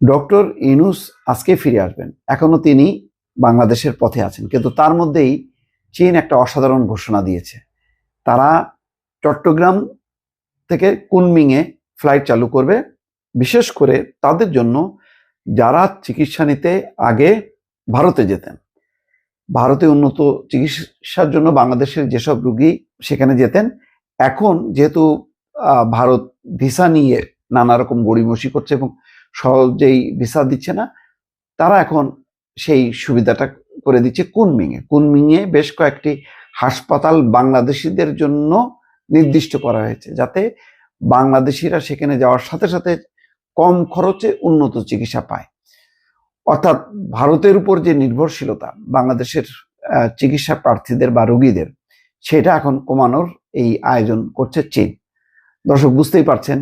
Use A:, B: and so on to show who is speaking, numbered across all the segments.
A: Doctor Yunus আজকে ফিরে আসবেন। এখনও তিনি বাংলাদেশের পথে আছেন। কিন্তু তার মধ্যেই চীন একটা অসাধারণ ঘোষণা দিয়েছে। তারা চট্টগ্রাম থেকে কুনমিংয়ে ফ্লাইট চালু করবে। বিশেষ করে তাদের জন্য যারা চিকিৎসা নিতে আগে ভারতে যেতেন। ভারতে উন্নত চিকিৎসার জন্য বাংলাদেশের যেসব রুগী সেখানে যেতেন, এখন যেহেতু ভারত ভিসা নিয়ে নানা রকম গড়িমসি করছে এবং সহজেই ভিসা দিচ্ছে না। তারা এখন সেই সুবিধাটা করে দিচ্ছে কুনমিংয়ে। কুনমিংয়ে বেশ কয়েকটি হাসপাতাল বাংলাদেশিদের জন্য নির্দিষ্ট করা হয়েছে যাতে বাংলাদেশিরা সেখানে যাওয়ার সাথে সাথে কম খরচে উন্নত চিকিৎসা পায়। অর্থাৎ ভারতের উপর যে নির্ভরশীলতা, বাংলাদেশের চিকিৎসা প্রার্থীদের বা রোগীদের, সেটা এখন কমানোর এই আয়োজন করছে চীন। দর্শক, বুঝতেই পারছেন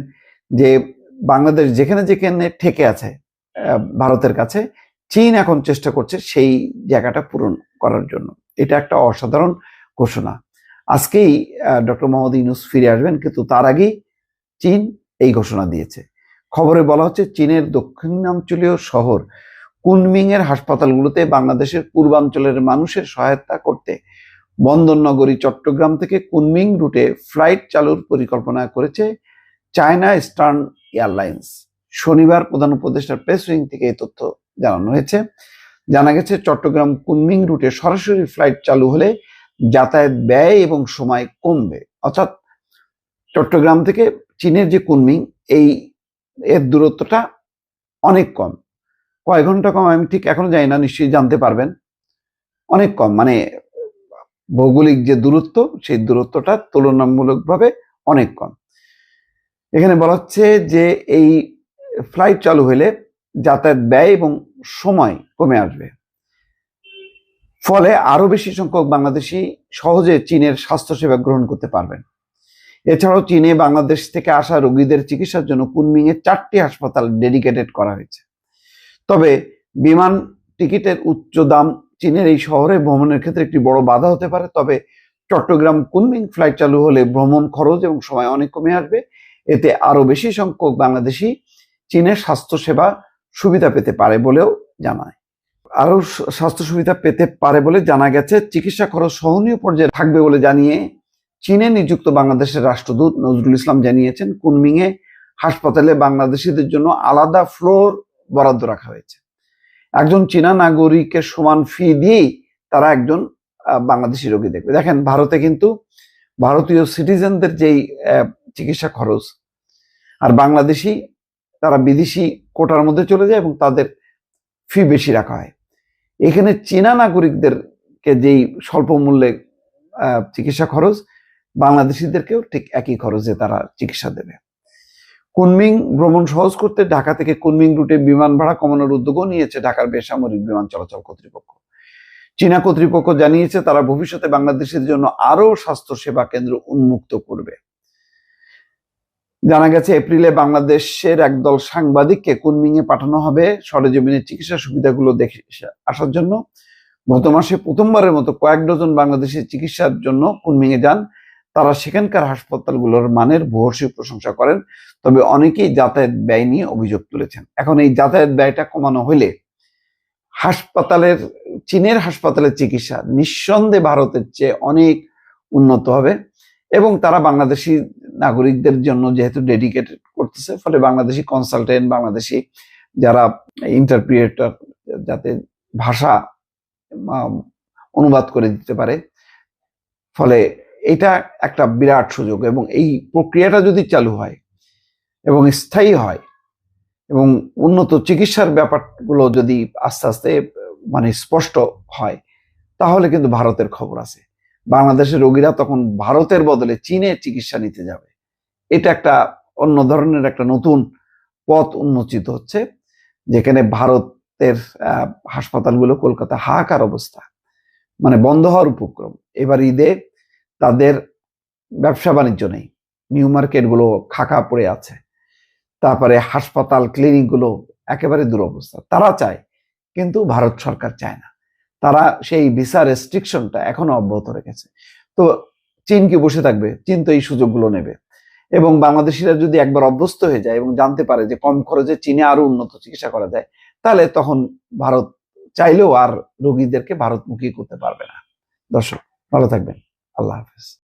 A: যে বাংলাদেশ যেখানে যেখানে ঠেকে আছে ভারতের কাছে, চীন এখন চেষ্টা করছে সেই জায়গাটা পূরণ করার জন্য। এটা একটা অসাধারণ ঘোষণা। আজকেই ডক্টর মোহাম্মদ ইউনুস ফিরে আসবেন, কিন্তু তার আগেই চীন এই ঘোষণা দিয়েছে। খবরে বলা হচ্ছে, চীনের দক্ষিণাঞ্চলীয় শহর কুনমিং এর হাসপাতালগুলোতে বাংলাদেশের পূর্বাঞ্চলের মানুষের সহায়তা করতে বন্দর নগরী চট্টগ্রাম থেকে কুনমিং রুটে ফ্লাইট চালুর পরিকল্পনা করেছে চায়না ইস্টার্ন এয়ারলাইন্স। শনিবার প্রধান উপদেষ্টার প্রেস উইং থেকে এই তথ্য জানানো হয়েছে। জানা গেছে, চট্টগ্রাম কুনমিং রুটে সরাসরি ফ্লাইট চালু হলে যাতায়াত ব্যয় এবং সময় কমবে। অর্থাৎ চট্টগ্রাম থেকে চীনের যে কুনমিং, এই এর দূরত্বটা অনেক কম। কয় ঘণ্টা কম আমি ঠিক এখনও জানি না, নিশ্চয়ই জানতে পারবেন। অনেক কম মানে ভৌগোলিক যে দূরত্ব, সেই দূরত্বটা তুলনামূলকভাবে অনেক কম। এখানে বলা হচ্ছে যে এই ফ্লাইট চালু হলে যাতায়াত ব্যয় এবং সময় কমে আসবে। ফলে আরও বেশি সংখ্যক বাংলাদেশি সহজে চীনের স্বাস্থ্যসেবা গ্রহণ করতে পারবেন। এছাড়াও চীনে বাংলাদেশ থেকে আসা রোগীদের চিকিৎসার জন্য কুনমিং এ চারটি হাসপাতাল ডেডিকেটেড করা হয়েছে। তবে বিমান টিকিটের উচ্চ দাম চীনের এই শহরে ভ্রমণের ক্ষেত্রে একটি বড় বাধা হতে পারে। তবে চট্টগ্রাম কুনমিং ফ্লাইট চালু হলে ভ্রমণ খরচ এবং সময় অনেক কমে আসবে। এতে আরও বেশি সংখ্যক বাংলাদেশি চীনের স্বাস্থ্যসেবা সুবিধা পেতে পারে বলেও জানায়। আরও স্বাস্থ্য সুবিধা পেতে পারে বলে জানা গেছে, চিকিৎসা খরচ সহনীয় পর্যায়ে থাকবে বলে জানিয়ে চীনে নিযুক্ত বাংলাদেশের রাষ্ট্রদূত নজরুল ইসলাম জানিয়েছেন, কুনমিংয়ে হাসপাতালে বাংলাদেশিদের জন্য আলাদা ফ্লোর বরাদ্দ রাখা হয়েছে। একজন চীনা নাগরিকের সমান ফি দিয়েই তারা একজন বাংলাদেশি রোগী দেখবে। দেখেন, ভারতে কিন্তু ভারতীয় সিটিজেনদের যেই চিকিৎসা খরচ। আর বাংলাদেশি, তারা বিদেশি কোটার মধ্যে চলে যায় এবং তাদের ফি বেশি রাখা হয়। এখানে চীনা নাগরিকদেরকে যেই স্বল্প মূল্যে চিকিৎসা খরচ, বাংলাদেশিদেরকেও ঠিক একই খরচে তারা চিকিৎসা দেবে। কুনমিং ভ্রমণ সহজ করতে ঢাকা থেকে কুনমিং রুটে বিমান ভাড়া কমানোর উদ্যোগও নিয়েছে ঢাকার বেসামরিক বিমান চলাচল কর্তৃপক্ষ। চীনা কর্তৃপক্ষ জানিয়েছে তারা ভবিষ্যতে বাংলাদেশের জন্য আরও স্বাস্থ্য সেবা কেন্দ্র উন্মুক্ত করবে। জানা গেছে, এপ্রিলে বাংলাদেশের একদল সাংবাদিককে কুনমিং এ পাঠানো হবে সরেজমিনের চিকিৎসা সুবিধাগুলো দেখে আসার জন্য। গত মাসে প্রথমবারের মতো কয়েক ডজন বাংলাদেশের চিকিৎসার জন্য কুনমিং এ যান। তারা সেখানকার হাসপাতালগুলোর মানের ভূয়সী প্রশংসা করেন, তবে অনেকেই যাতায়াত ব্যয় নিয়ে অভিযোগ তুলেছেন। এখন এই যাতায়াত ব্যয়টা কমানো হলে হাসপাতালের, চীনের হাসপাতালের চিকিৎসা নিঃসন্দেহে ভারতের চেয়ে অনেক উন্নত হবে। এবং তারা বাংলাদেশি নাগরিকদের জন্য যেহেতু ডেডিকেটেড করতেছে, ফলে বাংলাদেশি কনসালটেন্ট বাংলাদেশি যারা ইন্টারপ্রিয়েটর যাতে ভাষা অনুবাদ করে দিতে পারে, ফলে এটা একটা বিরাট সুযোগ এবং এই প্রক্রিয়াটা যদি চালু হয় এবং স্থায়ী হয় এবং উন্নত চিকিৎসার ব্যাপারগুলো যদি আস্তে আস্তে মানে স্পষ্ট হয়, তাহলে কিন্তু ভারতের খবর আছে। বাংলাদেশের রোগীরা তখন ভারতের বদলে চীনে চিকিৎসা নিতে যাবে। এটা একটা অন্য ধরনের একটা নতুন পথ উন্মোচিত হচ্ছে, যেখানে ভারতের হাসপাতালগুলো কলকাতা হাহাকার অবস্থা। মানে বন্ধ হওয়ার উপক্রম। এবার ঈদে তাদের ব্যবসা বাণিজ্য নেই। নিউ মার্কেটগুলো খাকা পড়ে আছে। তারপরে হাসপাতাল, ক্লিনিকগুলো একেবারে দুরবস্থা। তারা চায়, কিন্তু ভারত সরকার চায় না। তারা সেই ভিসা রেস্ট্রিকশনটা এখনও অব্যাহত রেখেছে। তো চীন কি বসে থাকবে? চীন তো এই সুযোগগুলো নেবে। এবং বাংলাদেশিরা যদি একবার অভ্যস্ত হয়ে যায় এবং জানতে পারে যে কম খরচে চীনে আরও উন্নত চিকিৎসা করা যায়, তাহলে তখন ভারত চাইলেও আর রোগীদেরকে ভারতমুখী করতে পারবে না। দর্শক, ভালো থাকবেন। আল্লাহ হাফেজ।